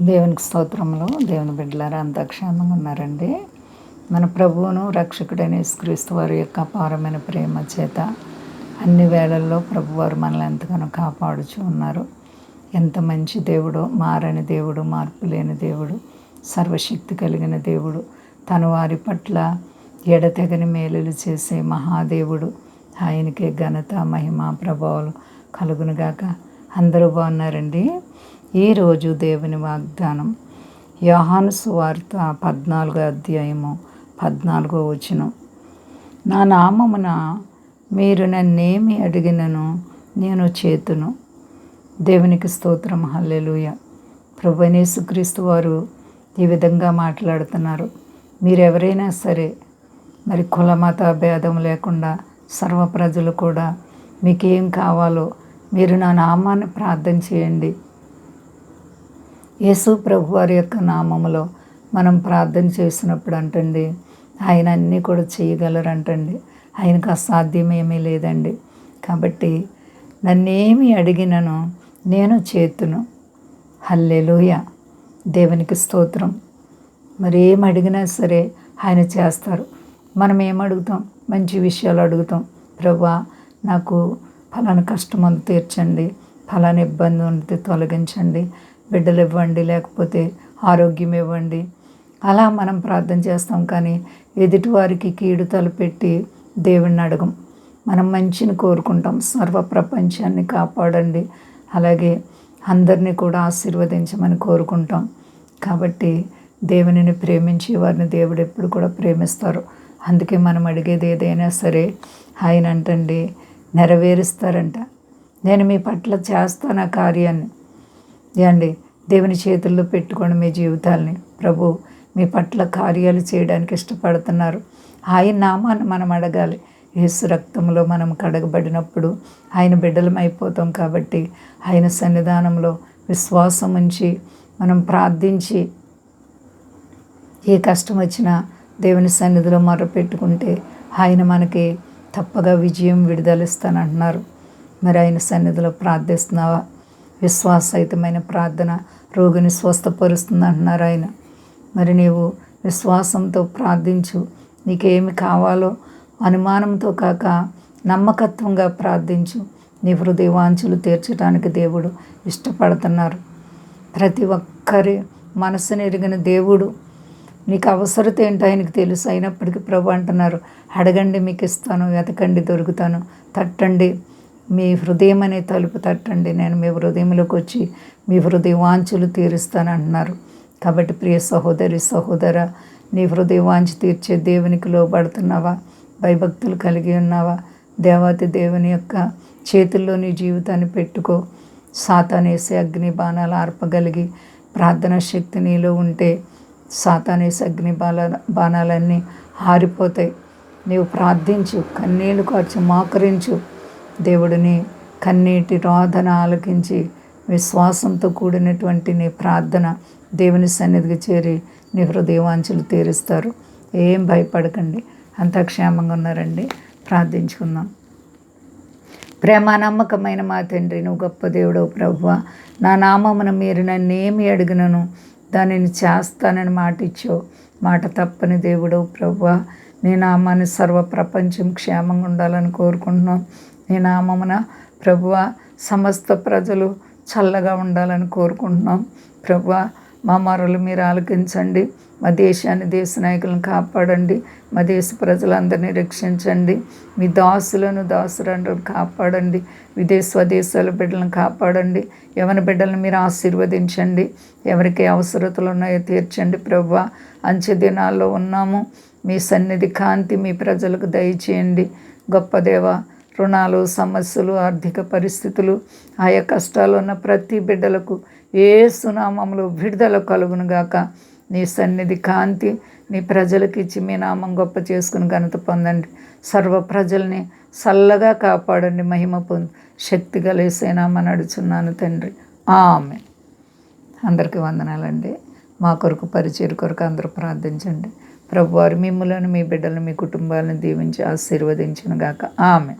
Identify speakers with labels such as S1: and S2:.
S1: దేవునికి స్తోత్రములు. దేవుని బిడ్డలారా అంత క్షేమంగా ఉన్నారండి. మన ప్రభువును రక్షకుడైన క్రీస్తు వారి యొక్క అపారమైన ప్రేమ చేత అన్ని వేళల్లో ప్రభువారు మనల్ని ఎంతగానో కాపాడుచు ఉన్నారు. ఎంత మంచి దేవుడు మారని దేవుడు మార్పు లేని దేవుడు సర్వశక్తి కలిగిన దేవుడు తన వారి పట్ల ఎడతెగని మేలులు చేసే మహాదేవుడు ఆయనకే ఘనత మహిమ ప్రభావాలు కలుగునుగాక. అందరూ బాగున్నారండి. ఈరోజు దేవుని వాగ్దానం యోహాను సువార్త పద్నాలుగో అధ్యాయము పద్నాలుగో వచనం. నా నామమున మీరు నన్నేమి అడిగినను నేను చేతును. దేవునికి స్తోత్రం. హల్లెలూయ. ప్రభునేసుక్రీస్తు వారు ఈ విధంగా మాట్లాడుతున్నారు. మీరెవరైనా సరే మరి కుల మత భేదం లేకుండా సర్వ ప్రజలు కూడా మీకేం కావాలో మీరు నా నామాన్ని ప్రార్థన చేయండి. యేసు ప్రభు వారి యొక్క నామములో మనం ప్రార్థన చేసినప్పుడు అంటండి ఆయన అన్నీ కూడా చేయగలరంటండి. ఆయనకు అసాధ్యమేమీ లేదండి. కాబట్టి నన్నేమి అడిగినను నేను చేతును. హల్లెలూయ. దేవునికి స్తోత్రం. మరి ఏం అడిగినా సరే ఆయన చేస్తారు. మనం ఏం అడుగుతాం? మంచి విషయాలు అడుగుతాం. ప్రభా నాకు ఫలానా కష్టం అంత తీర్చండి ఫలానా ఇబ్బంది ఉంటే తొలగించండి బిడ్డలు ఇవ్వండి లేకపోతే ఆరోగ్యం ఇవ్వండి. అలా మనం ప్రార్థన చేస్తాం కానీ ఎదుటివారికి కీడు తలపెట్టి దేవుణ్ణి అడగం. మనం మంచిని కోరుకుంటాం. సర్వ ప్రపంచాన్ని కాపాడండి. అలాగే అందరినీ కూడా ఆశీర్వదించమని కోరుకుంటాం. కాబట్టి దేవునిని ప్రేమించి వారిని దేవుడు ఎప్పుడు కూడా ప్రేమిస్తారు. అందుకే మనం అడిగేది ఏదైనా సరే ఆయన అంటండి నెరవేరుస్తారంట. నేను మీ పట్ల చేస్తాను ఆ కార్యాన్ని. అండి దేవుని చేతుల్లో పెట్టుకోండి మీ జీవితాల్ని. ప్రభు మీ పట్ల కార్యాలు చేయడానికి ఇష్టపడుతున్నారు. ఆయన నామాన్ని మనం అడగాలి. యేసు రక్తంలో మనం కడగబడినప్పుడు ఆయన బిడ్డలం అయిపోతాం కాబట్టి ఆయన సన్నిధానంలో విశ్వాసం ఉంచి మనం ప్రార్థించి ఏ కష్టం వచ్చినా దేవుని సన్నిధిలో మొరపెట్టుకుంటే ఆయన మనకి తప్పగా విజయం విడుదలిస్తానంటున్నారు. మరి ఆయన సన్నిధిలో ప్రార్థిస్తున్నావా? విశ్వాసహితమైన ప్రార్థన రోగిని స్వస్థపరుస్తుంది అంటున్నారు ఆయన. మరి నీవు విశ్వాసంతో ప్రార్థించు. నీకేమి కావాలో అనుమానంతో కాక నమ్మకత్వంగా ప్రార్థించు. నీ హృదయవాంచులు తీర్చడానికి దేవుడు ఇష్టపడుతున్నారు. ప్రతి ఒక్కరి మనసును ఎరిగిన దేవుడు నీకు అవసరత ఏంటో ఆయనకు తెలుసు. అయినప్పటికీ ప్రభు అంటున్నారు అడగండి మీకు ఇస్తాను వెతకండి దొరుకుతాను. తట్టండి మీ హృదయం అనే తలుపు తట్టండి. నేను మీ హృదయంలోకి వచ్చి మీ హృదయ వాంచులు తీరుస్తాను అంటున్నారు. కాబట్టి ప్రియ సహోదరి సహోదర నీ హృదయ వాంచి తీర్చే దేవునికి లోబడుతున్నావా? భయభక్తులు కలిగి ఉన్నావా? దేవాతి దేవుని యొక్క చేతుల్లో నీ జీవితాన్ని పెట్టుకో. సాతానేసే అగ్ని బాణాలు ఆర్పగలిగి ప్రార్థన శక్తి నీలో ఉంటే సాతానేసి అగ్ని బాల బాణాలన్నీ ఆరిపోతాయి నీవు ప్రార్థించు కన్నీళ్ళు కార్చు మాకరించు. దేవుడిని కన్నీటి రోధన ఆలకించి విశ్వాసంతో కూడినటువంటి నీ ప్రార్థన దేవుని సన్నిధికి చేరి నీ హృదయవాంఛలు తీరుస్తారు. ఏం భయపడకండి. అంత క్షేమంగా ఉన్నారండి. ప్రార్థించుకుందాం. ప్రేమ నమ్మకమైన మా తండ్రి నువ్వు గొప్ప దేవుడు ప్రభువ. నా నామమున మీరు నన్ను ఏమి అడిగినను దానిని చేస్తానని మాట ఇచ్చావు మాట తప్పని దేవుడు ప్రభు నీ నామాన్ని సర్వ ప్రపంచం క్షేమంగా ఉండాలని కోరుకుంటున్నాం. నీ నామమున ప్రభువ సమస్త ప్రజలు చల్లగా ఉండాలని కోరుకుంటున్నాం. ప్రభువ మా మరలు మీరు ఆలకించండి. మా దేశాన్ని దేశ నాయకులను కాపాడండి. మా దేశ ప్రజలందరినీ రక్షించండి. మీ దాసులను దాసులను కాపాడండి. విదేశ స్వదేశాల బిడ్డలను కాపాడండి. ఎవరి బిడ్డలను మీరు ఆశీర్వదించండి. ఎవరికి అవసరతలు ఉన్నాయో తీర్చండి ప్రభా. అంచె దినాల్లో ఉన్నాము. మీ సన్నిధి కాంతి మీ ప్రజలకు దయచేయండి. గొప్ప దేవ రుణాలు సమస్యలు ఆర్థిక పరిస్థితులు ఆయా కష్టాలు ఉన్న ప్రతి బిడ్డలకు ఏ సునామంలో విడుదల కలుగునుగాక నీ సన్నిధి కాంతి నీ ప్రజలకు ఇచ్చి మీ నామం గొప్ప చేసుకుని ఘనత పొందండి. సర్వ ప్రజల్ని చల్లగా కాపాడండి మహిమ పొంది. శక్తి కలిసేనామని అడుచున్నాను తండ్రి. ఆమె అందరికీ వందనాలండి. మా కొరకు పరిచయం కొరకు అందరూ ప్రార్థించండి. ప్రభువారు మిమ్మలను మీ బిడ్డలను మీ కుటుంబాలను దీవించి ఆశీర్వదించిన గాక. ఆమె